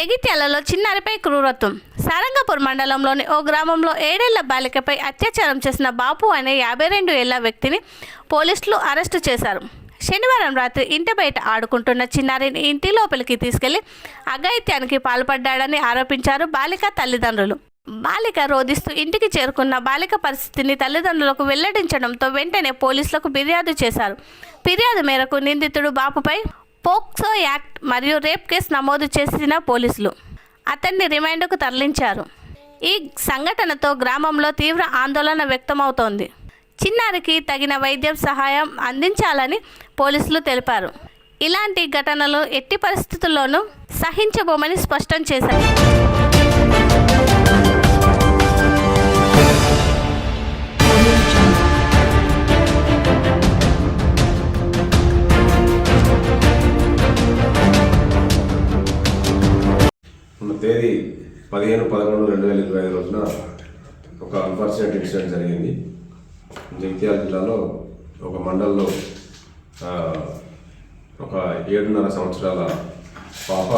జగిత్యాలలో చిన్నారిపై క్రూరత్వం. సారంగపూర్ మండలంలోని ఓ గ్రామంలో ఏడేళ్ళ బాలికపై అత్యాచారం చేసిన బాపు అనే యాభై రెండు ఏళ్ళ వ్యక్తిని పోలీసులు అరెస్టు చేశారు. శనివారం రాత్రి ఇంటి బయట ఆడుకుంటున్న చిన్నారిని ఇంటి లోపలికి తీసుకెళ్ళి అఘాయిత్యానికి పాల్పడ్డాడని ఆరోపించారు బాలిక తల్లిదండ్రులు. బాలిక రోధిస్తూ ఇంటికి చేరుకున్న బాలిక పరిస్థితిని తల్లిదండ్రులకు వెల్లడించడంతో వెంటనే పోలీసులకు ఫిర్యాదు చేశారు. ఫిర్యాదు మేరకు నిందితుడు బాపుపై పోక్సో యాక్ట్ మరియు రేప్ కేసు నమోదు చేసిన పోలీసులు. అతన్ని రిమాండ్కు తరలించారు. ఈ సంఘటనతో గ్రామంలో తీవ్ర ఆందోళన వ్యక్తమవుతోంది. చిన్నారికి తగిన వైద్యం సహాయం అందించాలని పోలీసులు తెలిపారు. ఇలాంటి ఘటనలు ఎట్టి పరిస్థితుల్లోనూ సహించబోమని స్పష్టం చేశారు. తేదీ పదిహేను పదకొండు రెండు వేల ఇరవై ఐదు రోజున ఒక అన్ఫార్చునేట్ ఇన్సిడెంట్ జరిగింది. జగిత్యాల జిల్లాలో ఒక మండల్లో ఒక ఏడున్నర సంవత్సరాల పాప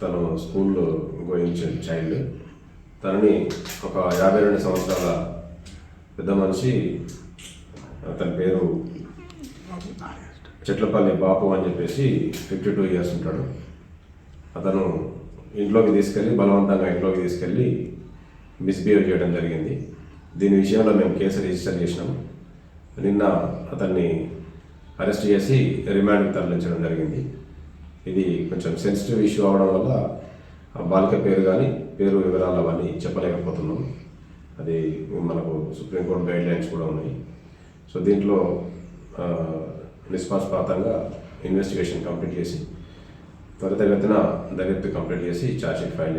తను స్కూల్లో గోయించిన చైల్డ్ తనని ఒక యాభై రెండు సంవత్సరాల పెద్ద మనిషి తన పేరు చెట్లపల్లి బాపు అని చెప్పేసి ఫిఫ్టీ టూ ఇయర్స్ ఉంటాడు. అతను ఇంట్లోకి తీసుకెళ్ళి బలవంతంగా ఇంట్లోకి తీసుకెళ్ళి మిస్బిహేవ్ చేయడం జరిగింది. దీని విషయంలో మేము కేసు రిజిస్టర్ చేసినాం. నిన్న అతన్ని అరెస్ట్ చేసి రిమాండ్కి తరలించడం జరిగింది. ఇది కొంచెం సెన్సిటివ్ ఇష్యూ అవడం వల్ల ఆ బాలిక పేరు కానీ పేరు వివరాలు అవన్నీ చెప్పలేకపోతున్నాం. అది మనకు సుప్రీంకోర్టు గైడ్ లైన్స్ కూడా ఉన్నాయి. సో దీంట్లో నిష్పాక్షపాతంగా ఇన్వెస్టిగేషన్ కంప్లీట్ చేసి త్వరితగతిన దర్యాప్తు కంప్లీట్ చేసి ఛార్జ్షీట్ ఫైల్